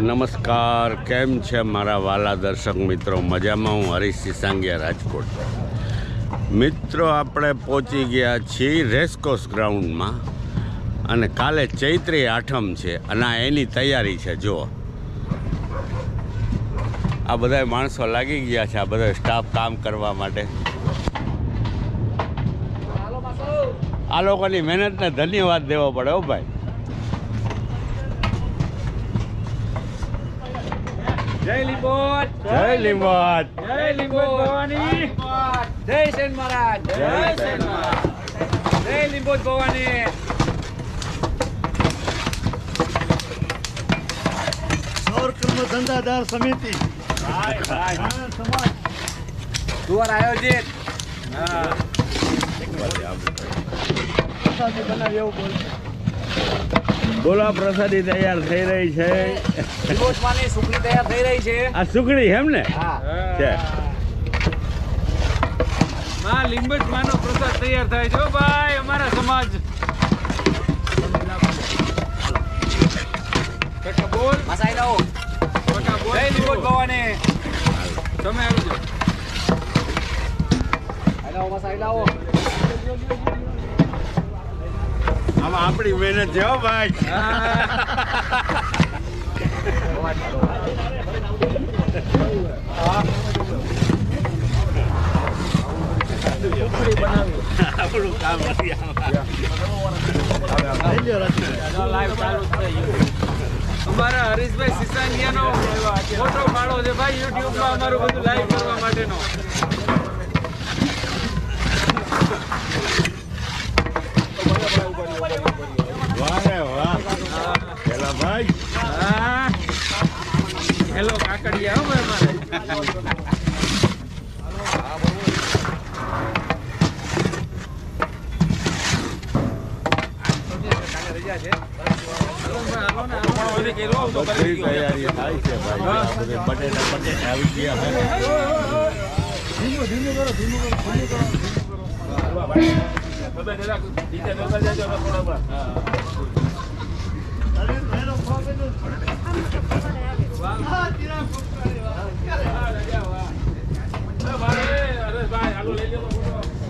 નમસ્કાર, કેમ છે મારા વાલા દર્શક મિત્રો? મજામાં હું હરીશ સિસાંગિયા, રાજકોટ. મિત્રો, આપણે પહોંચી ગયા છીએ રેસકોર્સ ગ્રાઉન્ડમાં અને કાલે ચૈત્રી આઠમ છે અને આ એની તૈયારી છે, જુઓ. આ બધા માણસો લાગી ગયા છે, આ બધા સ્ટાફ કામ કરવા માટે. આ લોકોની મહેનતને ધન્યવાદ દેવો પડે હો ભાઈ. જય લીંબોટ. જય લીંબોટ. જય લીંબોટ ભવાની. જય સેન મહારાજ. જય સેન મહારાજ. જય લીંબોટ ભવાની. સૌર કર્મ ધંધાદાર સમિતિ. સમાજ. સુવર આયોજિત. બનાવી એવું બોલ બોલો પ્રસાદી તૈયાર થઈ રહી છે. સુખડી તૈયાર થઈ રહી છે. આ સુખડી એમ ને? હા. માનો પ્રસાદ તૈયાર થાય છે. ભાઈ અમારા સમાજ. કાકા બોલ. મસાઈ લો કાકા બોલ. જય ભવાની. તમે આવી જાઓ. મસાઈ લાવો આમાં આપણી મહેનત છે ભાઈ આપણું કામ. અમારા હરીશભાઈ સિસાંગિયાનો મોટો ફાળો છે ભાઈ યુટ્યુબમાં અમારું બધું લાઈવ કરવા માટેનો વાહ રે વાહ પેલા ભાઈ હા હેલો કાકડિયા હો અમારે તૈયારી થાય છે ભાઈ આ બધે બટેટા બટેટા આવી ગયા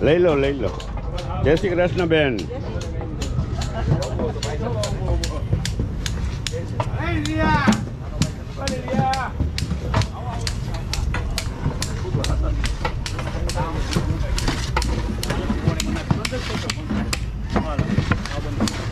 લઈ લો લઈ લો જય શ્રી કૃષ્ણ બેન રિયા.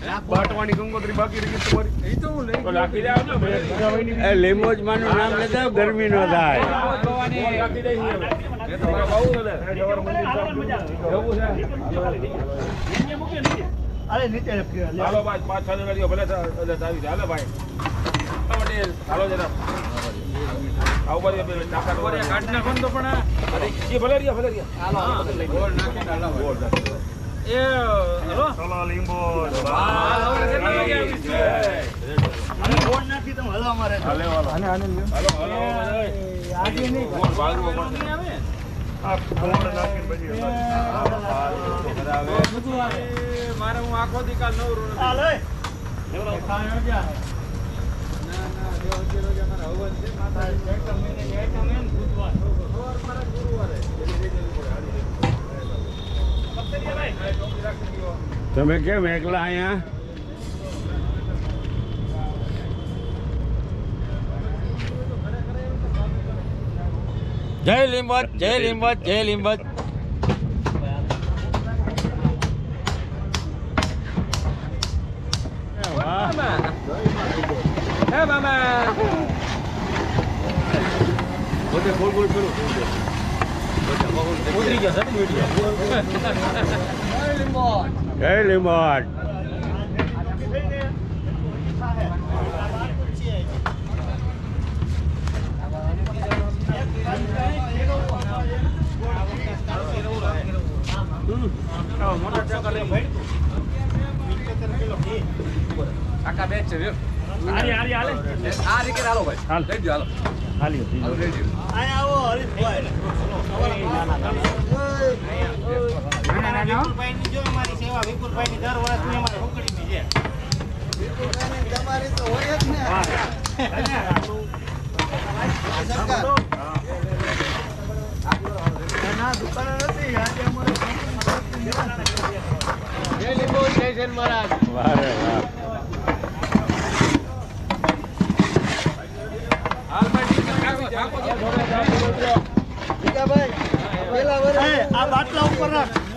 ચિરાગ, ચિરાગ. હા. જય લીંબોટ. એ તો હું લઈ એ લીંબોજ. માનું નામ લેતા ગરમી નો થાય. લીંબોટ ભવાની. અરે નીચે હાલો ભાઈ પાંચ છ જણા ભલે હાલો ભાઈ. હાલો જરા. આવું ભાઈ બે નાકા નો ઓરે કાઢ નાખો તો પણ ભલે રહ્યા ભલે રહ્યા. હલો નાખી હાલે વાલો લીંબો. મારે હું આખો દી કાલ નવરો અમારે હવન છે. ગુરુવારે. તમે કેમ એકલા અહીંયા જય લીંબત જય લીંબત જય લીંબત વાહ મામા. હે મામા. ઉતરી ગયા સર મીડિયા જય હમ. કાકા બે છે રહ્યો. આ રીતે હાલો ભાઈ લઈ દ્યો, હાલો હાલો, આવો હરીશભાઈ વિપુલભાઈની જો અમારી સેવા વિપુલભાઈની દર વર્ષની અમારે હુકડીની છે. તમારી તો હોય જ ને દુકાને નથી આજે અમારે વારે વાહ આ બાટલા ઉપર રાખ.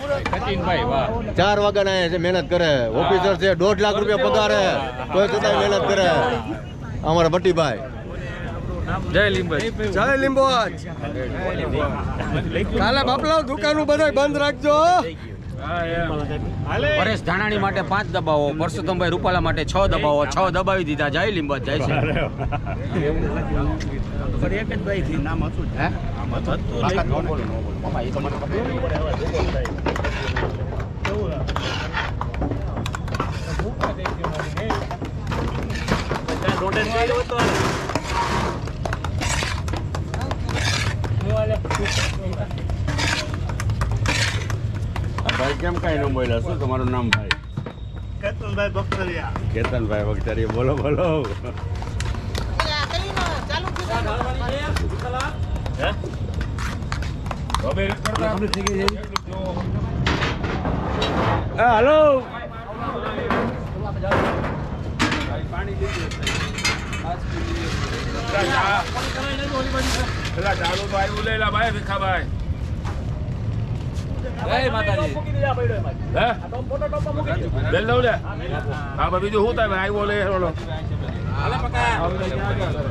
ચાર વાગ્યા ના છે મહેનત કરે. ઓફિસર છે દોઢ લાખ રૂપિયા પગાર. હે તોય છતાંય મહેનત કરે. અમારા ભટ્ટીભાઈ. જય લીંબજ જય લીંબોજ કાલે બાપલા દુકાનું બધા બંધ રાખજો પરેશ ધાનાણી માટે પાંચ દબાવો પરસોત્તમભાઈ રૂપાલા માટે છ દબાવો છ દબાવી દીધા. જય લીંબજ જય શ્રી ભાઈ કેમ કઈ નો બોલ્યા? શું તમારું નામ ભાઈ? કેતનભાઈ બકરિયા કેતનભાઈ વખતરી બોલો બોલો. કરતા હાલો બીજું શું થાય આવ્યો લે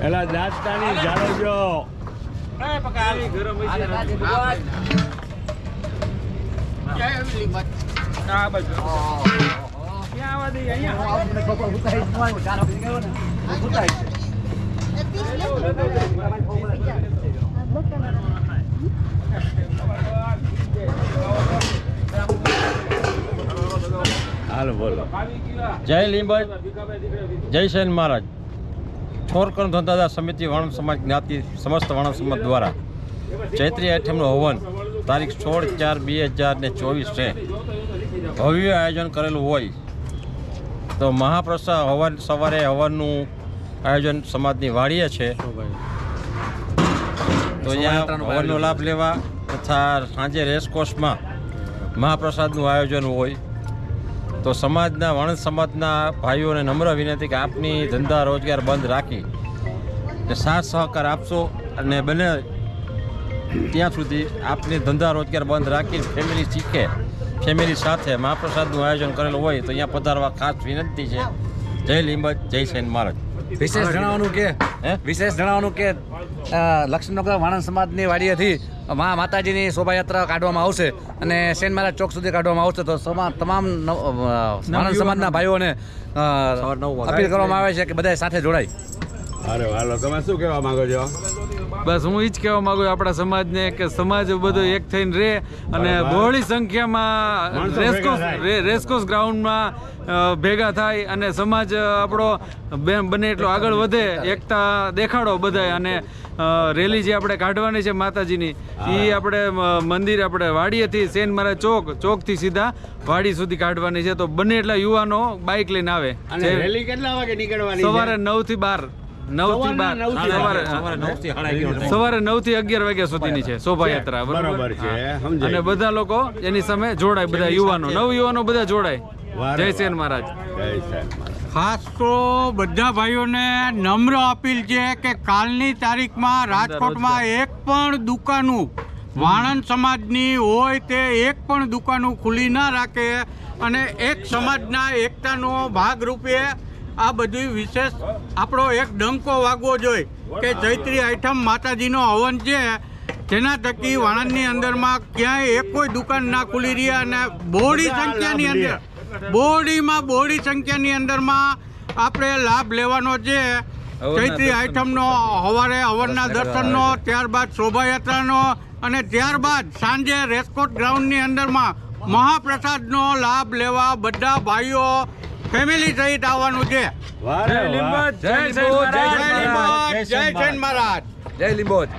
એલા દાંતતાની જાળવજો હાલ બોલો. જય લીંબજ જય સેન મહારાજ. છોરકર્ણ ધંધાદાર સમિતિ વર્ણ સમાજ જ્ઞાતિ સમસ્ત વણ સમાજ દ્વારા ચૈત્રી આઠમનો હવન તારીખ સોળ ચાર બે હજાર ને ચોવીસ છે. ભવ્ય આયોજન કરેલું હોય તો મહાપ્રસાદ હવન સવારે હવનનું આયોજન સમાજની વાડીએ છે. તો અહીંયા હવનનો લાભ લેવા તથા સાંજે રેસકોર્સમાં મહાપ્રસાદનું આયોજન હોય. તો સમાજના વણ સમાજના ભાઈઓને નમ્ર વિનંતી કે આપની ધંધા રોજગાર બંધ રાખી સાથ સહકાર આપશો અને બને ત્યાં સુધી આપની ધંધા રોજગાર બંધ રાખીને ફેમિલી શીખે. ફેમિલી સાથે મહાપ્રસાદનું આયોજન કરેલું હોય તો અહીંયા પધારવા ખાસ વિનંતી છે. જય લીંબજ જય સૈન મહારાજ વિશેષ જણાવવાનું કે? વિશેષ જણાવવાનું કે લક્ષ્મીનગર વાણંદ સમાજની વાડીએથી મા માતાજીની શોભાયાત્રા કાઢવામાં આવશે અને સેન મહારાજ ચોક સુધી કાઢવામાં આવશે. તો તમામ વાણંદ સમાજના ભાઈઓને અપીલ કરવામાં આવે છે કે બધા સાથે જોડાય. અરે હાલો. તમે શું કહેવા માંગો છો? બસ હું એ જ કહેવા માંગુ આપણા સમાજને કે સમાજ બધો એક થઈને રહે અને. બહોળી સંખ્યામાં રેસકોસ રેસકોર્સ ભેગા થાય. રે- રેસકોર્સ ગ્રાઉન્ડમાં ભેગા થાય અને સમાજ આપણો બને એટલો આગળ વધે એકતા. દેખાડો બધાય અને રેલી જે આપણે કાઢવાની છે માતાજીની એ આપણે મંદિર આપણે વાડીએથી સેન મારા ચોક ચોકથી સીધા વાડી સુધી કાઢવાની છે. તો બને એટલા યુવાનો બાઇક લઈને આવે. અને રેલી કેટલા વાગે નીકળવાની સવારે નવથી બાર. સવારે નવથી અગિયાર વાગ્યા સુધીની છે શોભાયાત્રા. બરાબર? છે અને બધા લોકો એની સામે જોડાય બધા યુવાનો. નવ યુવાનો બધા જોડાય. જય સેન મહારાજ. ખાસ તો બધા ભાઈઓને નમ્ર અપીલ છે કે કાલની તારીખમાં રાજકોટમાં એક પણ દુકાનું વાણંદ સમાજની હોય તે એક પણ દુકાનો ખુલ્લી ના રાખે અને એક સમાજના એકતાનો ભાગરૂપે આ બધી વિશેષ આપણો એક ડંકો વાગવો જોઈએ કે ચૈત્રી આઈટમ માતાજીનો હવન છે જેના થકી વાણંદની અંદરમાં ક્યાંય એક કોઈ દુકાન ના ખુલી રહી અને બહોળી સંખ્યાની અંદર બોડીમાં બોડી સંખ્યાની અંદરમાં આપણે લાભ લેવાનો છે. ચૈત્રી આઈટમનો સવારે હવનના દર્શનનો ત્યારબાદ શોભાયાત્રાનો અને ત્યારબાદ સાંજે રેસકોટ ગ્રાઉન્ડની અંદરમાં મહાપ્રસાદનો લાભ લેવા બધા ભાઈઓ ફેમિલી સહિત આવવાનું છે. જય લીંબોજ, જય જય જય સેન મહારાજ. જય લીંબોજ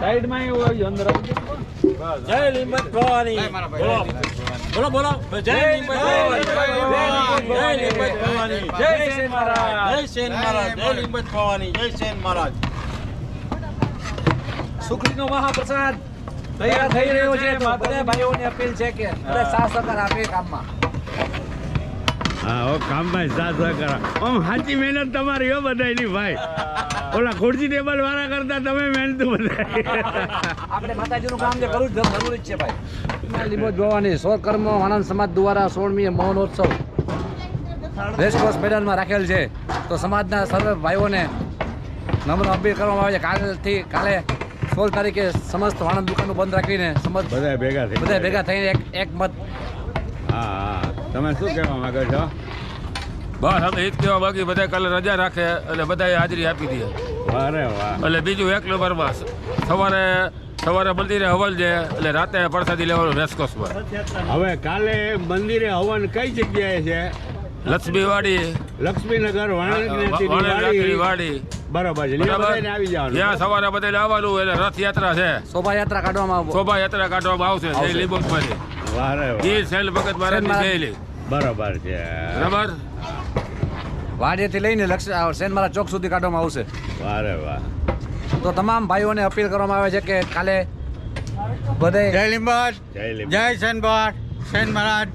સાઈડમાં એવું આવ્યું અંદર જય લીંબત ભવાની. બોલો. બોલો જય લીંબત ભવાની. જય લીંબત ભવાની. જય સેન મહારાજ. જય સેન મહારાજ. જય લીંબત ભવાની. જય સેન મહારાજ. સુખડીનો મહાપ્રસાદ તૈયાર થઈ રહ્યો છે. તો બધા ભાઈઓને અપીલ છે કે બધા સાથ સહકાર આપે કામમાં હા ઓ કામભાઈ સાથ સહકાર આમ સાચી મહેનત તમારી હો બધાયની ભાઈ. ઓલા ખુરશી ટેબલ વાળા કરતા તમે મહેનત બધા આપણે માતાજીનું કામ જે કરવું જરૂરી જ છે ભાઈ. લીંબોજ જોવાની સોળ કર્મ આનંદ સમાજ દ્વારા સોળમી મૌનોત્સવ રેસકોર્સ મેદાનમાં રાખેલ છે. તો સમાજના સર્વે ભાઈઓને નમ્ર અપીલ કરવામાં આવે છે. કાલથી કાલે સોળ તારીખે સમસ્ત વાણંદ દુકાનો બંધ રાખીને સમસ્ત બધા ભેગા થઈ બધા ભેગા થઈને એક એક મત. હા હા. તમે શું કહેવા માંગો છો? બસ અમે એક જ કહેવા બાકી બધા કાલે રજા રાખે એટલે બધાએ હાજરી આપી દઈએ. વાહ રે વાહ. એટલે બીજું એક નંબરમાં સવારે સવારે મંદિરે હવન છે એટલે રાતે પ્રસાદી લેવાનું રેસકોર્સમાં હવે કાલે મંદિરે હવન કઈ જગ્યાએ છે? લક્ષ્મીવાડી. લક્ષ્મીનગર વાડી. વાડી. બરોબર છે. આવી જ્યાં સવારે બધાને આવવાનું એટલે રથયાત્રા છે. શોભાયાત્રા કાઢવામાં આવ- શોભાયાત્રા કાઢવામાં આવશે. આવશે. જય લીંબોકમાંથી વાહ રે શૈલ ભગત મહારાજની મહારાજ. શૈલી બરોબર છે. બરાબર? વાડીએથી લઈને લક્ષ સેનમારા ચોક સુધી કાઢવામાં આવશે. વારે વાહ તો તમામ ભાઈઓને અપીલ કરવામાં આવે છે કે કાલે બધે જય લીંબત જય લીંબ જય સેન ભટ્ટ સેન મહારાજ.